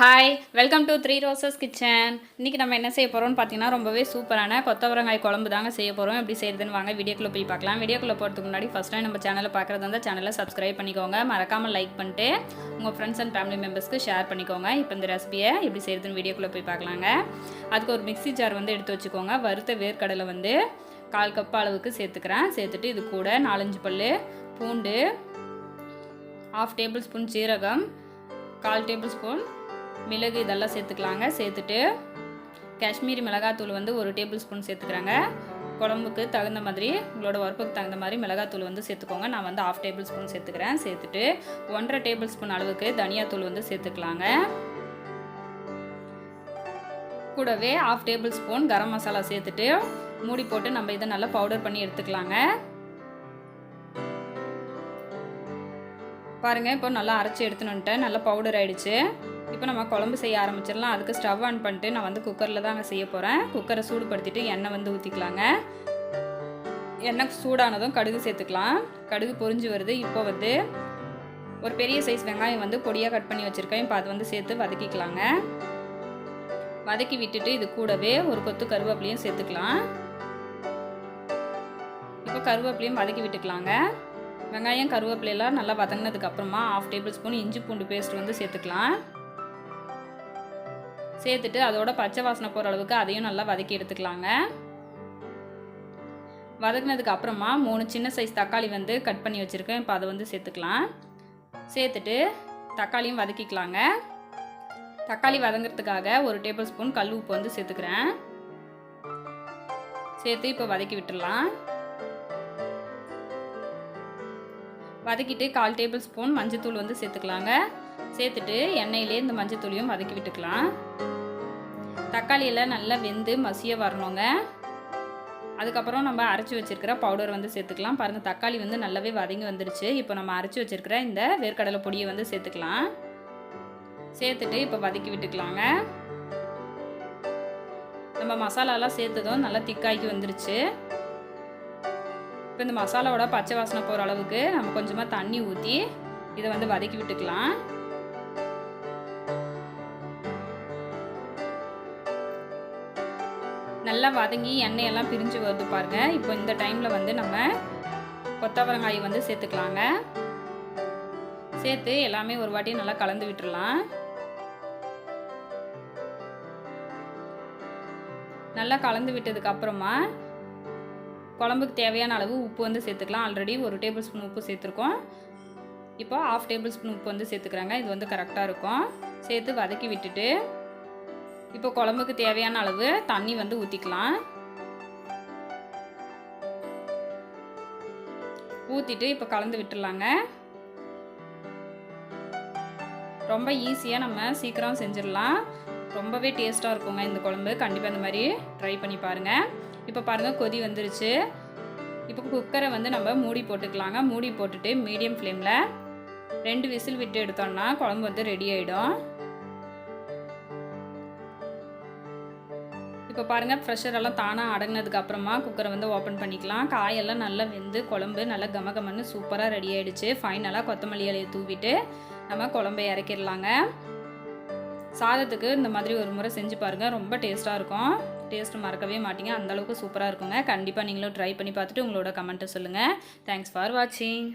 Hi welcome to three roses kitchen இன்றைக்கி நம்ம என்ன செய்ய போகிறோம்னு பார்த்தீங்கன்னா ரொம்பவே சூப்பரான கொத்தவரங்காய் குழம்பு தாங்க செய்ய போகிறோம் எப்படி செய்யுதுன்னு வாங்க வீடியோக்குள்ளே போய் பார்க்கலாம். வீடியோக்குள்ளே போகிறதுக்கு முன்னாடி ஃபஸ்ட் டைம் நம்ம சேனலை பார்க்குறது வந்து சேனலை சப்ஸ்கிரைப் பண்ணிக்கோங்க. மறக்காமல் லைக் பண்ணிட்டு உங்கள் ஃப்ரெண்ட்ஸ் அண்ட் ஃபேமிலி மெம்பர்ஸ்க்கு ஷேர் பண்ணிக்கோங்க. இப்போ இந்த ரெசிபியை எப்படி செய்யுதுன்னு வீடியோக்குள்ளே போய் பார்க்கலாங்க. அதுக்கு ஒரு மிக்ஸி ஜார் வந்து எடுத்து வச்சுக்கோங்க. வறுத்த வேர்க்கடலை வந்து கால் கப் அளவுக்கு சேர்த்துக்கிறேன். சேர்த்துட்டு இது கூட நாலஞ்சு பல் பூண்டு ஆஃப் டேபிள் ஸ்பூன் சீரகம் கால் டேபிள் ஸ்பூன் மிளகு இதெல்லாம் சேர்த்துக்கலாங்க. சேர்த்துட்டு காஷ்மீரி மிளகாத்தூள் வந்து ஒரு டேபிள் ஸ்பூன் சேர்த்துக்கிறாங்க. குழம்புக்கு தகுந்த மாதிரி உங்களோட ஒர்க்குக்கு தகுந்த மாதிரி மிளகாத்தூள் வந்து சேர்த்துக்கோங்க. நான் வந்து ஆஃப் டேபிள் ஸ்பூன் சேர்த்துக்கிறேன். சேர்த்துட்டு ஒன்றரை டேபிள் ஸ்பூன் அளவுக்கு தனியாத்தூள் வந்து சேர்த்துக்கலாங்க. கூடவே half tablespoon garam masala சேர்த்துட்டு மூடி போட்டு நம்ம இதை நல்லா பவுடர் பண்ணி எடுத்துக்கலாங்க. பாருங்கள் இப்போ நல்லா அரைச்சி எடுத்துன்னு வந்துட்டேன். நல்லா பவுடர் ஆயிடுச்சு. இப்போ நம்ம குழம்பு செய்ய ஆரம்பிச்சிடலாம். அதுக்கு ஸ்டவ் ஆன் பண்ணிட்டு நான் வந்து குக்கரில் தாங்க செய்ய போகிறேன் குக்கரை சூடுபடுத்திட்டு எண்ணெய் வந்து ஊற்றிக்கலாங்க எண்ணெய் சூடானதும் கடுகு சேர்த்துக்கலாம். கடுகு பொறிஞ்சு வருது. இப்போ வந்து ஒரு பெரிய சைஸ் வெங்காயம் வந்து பொடியாக கட் பண்ணி வச்சுருக்கேன். இப்போ அது வந்து சேர்த்து வதக்கிக்கலாங்க. வதக்கி விட்டுட்டு இது கூடவே ஒரு கொத்து கருவேப்பிலையும் சேர்த்துக்கலாம். இப்போ கருவேப்பிலையும் வதக்கி விட்டுக்கலாங்க. வெங்காயம் கருவேப்பிலையெல்லாம் நல்லா வதங்கினதுக்கு அப்புறமா ஆஃப் டேபிள் ஸ்பூன் இஞ்சி பூண்டு பேஸ்ட் வந்து சேர்த்துக்கலாம். சேர்த்துட்டு அதோட பச்சை வாசனை போகிற அளவுக்கு அதையும் நல்லா வதக்கி எடுத்துக்கலாங்க. வதக்கினதுக்கு அப்புறமா மூணு சின்ன சைஸ் தக்காளி வந்து கட் பண்ணி வச்சுருக்கேன். இப்போ அதை வந்து சேர்த்துக்கலாம். சேர்த்துட்டு தக்காளியும் வதக்கிக்கலாங்க. தக்காளி வதங்கிறதுக்காக ஒரு டேபிள் ஸ்பூன் கல் உப்பு வந்து சேர்த்துக்கிறேன். சேர்த்து இப்போ வதக்கி விட்டுடலாம். வதக்கிட்டு கால் டேபிள் ஸ்பூன் மஞ்சத்தூள் வந்து சேர்த்துக்கலாங்க. சேர்த்துட்டு எண்ணெயிலே இந்த மஞ்சத்தூளையும் வதக்கி விட்டுக்கலாம். தக்காளியெல்லாம் நல்லா வெந்து மசிய வரணுங்க. அதுக்கப்புறம் நம்ம அரைச்சி வச்சுருக்கிற பவுடர் வந்து சேர்த்துக்கலாம். பாருங்கள் தக்காளி வந்து நல்லாவே வதங்கி வந்துடுச்சு. இப்போ நம்ம அரைச்சி வச்சுருக்கிற இந்த வேர்க்கடலை பொடியை வந்து சேர்த்துக்கலாம். சேர்த்துட்டு இப்போ வதக்கி விட்டுக்கலாங்க. நம்ம மசாலாலாம் சேர்த்ததும் நல்லா திக்காய்க்கு வந்துருச்சு. இப்போ இந்த மசாலாவோட பச்சை வாசனை போகிற அளவுக்கு நம்ம கொஞ்சமாக தண்ணி ஊற்றி இதை வந்து வதக்கி விட்டுக்கலாம். நல்லா வதங்கி எண்ணெயெல்லாம் பிரிஞ்சு வருது பாருங்கள் இப்போ இந்த டைமில் வந்து நம்ம கொத்தவரங்காய் வந்து சேர்த்துக்கலாங்க. சேர்த்து எல்லாமே ஒரு வாட்டி நல்லா கலந்து விட்டுடலாம் நல்லா கலந்து விட்டதுக்கு அப்புறமா குழம்புக்கு தேவையான அளவு உப்பு வந்து சேர்த்துக்கலாம். ஆல்ரெடி ஒரு டேபிள் ஸ்பூன் உப்பு சேர்த்துருக்கோம். இப்போ ஹாஃப் டேபிள் ஸ்பூன் உப்பு வந்து சேர்த்துக்கிறாங்க. இது வந்து கரெக்டாக இருக்கும். சேர்த்து வதக்கி விட்டுட்டு இப்போ குழம்புக்கு தேவையான அளவு தண்ணி வந்து ஊற்றிக்கலாம் ஊற்றிட்டு இப்போ கலந்து விட்டுடலாங்க. ரொம்ப ஈஸியாக நம்ம சீக்கிரம் செஞ்சிடலாம். ரொம்பவே டேஸ்ட்டாக இருக்குங்க இந்த குழம்பு. கண்டிப்பாக இந்த மாதிரி ட்ரை பண்ணி பாருங்கள் இப்போ பாருங்கள் கொதி வந்துருச்சு. இப்போ குக்கரை வந்து நம்ம மூடி போட்டுக்கலாங்க. மூடி போட்டுட்டு மீடியம் ஃப்ளேமில் ரெண்டு விசில் விட்டு எடுத்தோம்னா குழம்பு வந்து ரெடி ஆகிடும் இப்போ பாருங்கள் ப்ரெஷர் எல்லாம் தானாக அடங்கினதுக்கு அப்புறமா குக்கரை வந்து ஓப்பன் பண்ணிக்கலாம். காயெல்லாம் நல்லா வெந்து குழம்பு நல்லா கமகமன்னு சூப்பராக ரெடி ஆகிடுச்சு ஃபைனலாக கொத்தமல்லி இலையை தூவிட்டு நம்ம குழம்பை இறக்கிடலாங்க. சாதத்துக்கு இந்த மாதிரி ஒரு முறை செஞ்சு பாருங்கள் ரொம்ப டேஸ்ட்டாக இருக்கும். டேஸ்ட்டு மறக்கவே மாட்டீங்க அந்தளவுக்கு சூப்பராக இருக்குங்க. கண்டிப்பாக நீங்களும் ட்ரை பண்ணி பார்த்துட்டு உங்களோட கமெண்ட்டை சொல்லுங்கள் தேங்க்ஸ் ஃபார் வாட்சிங்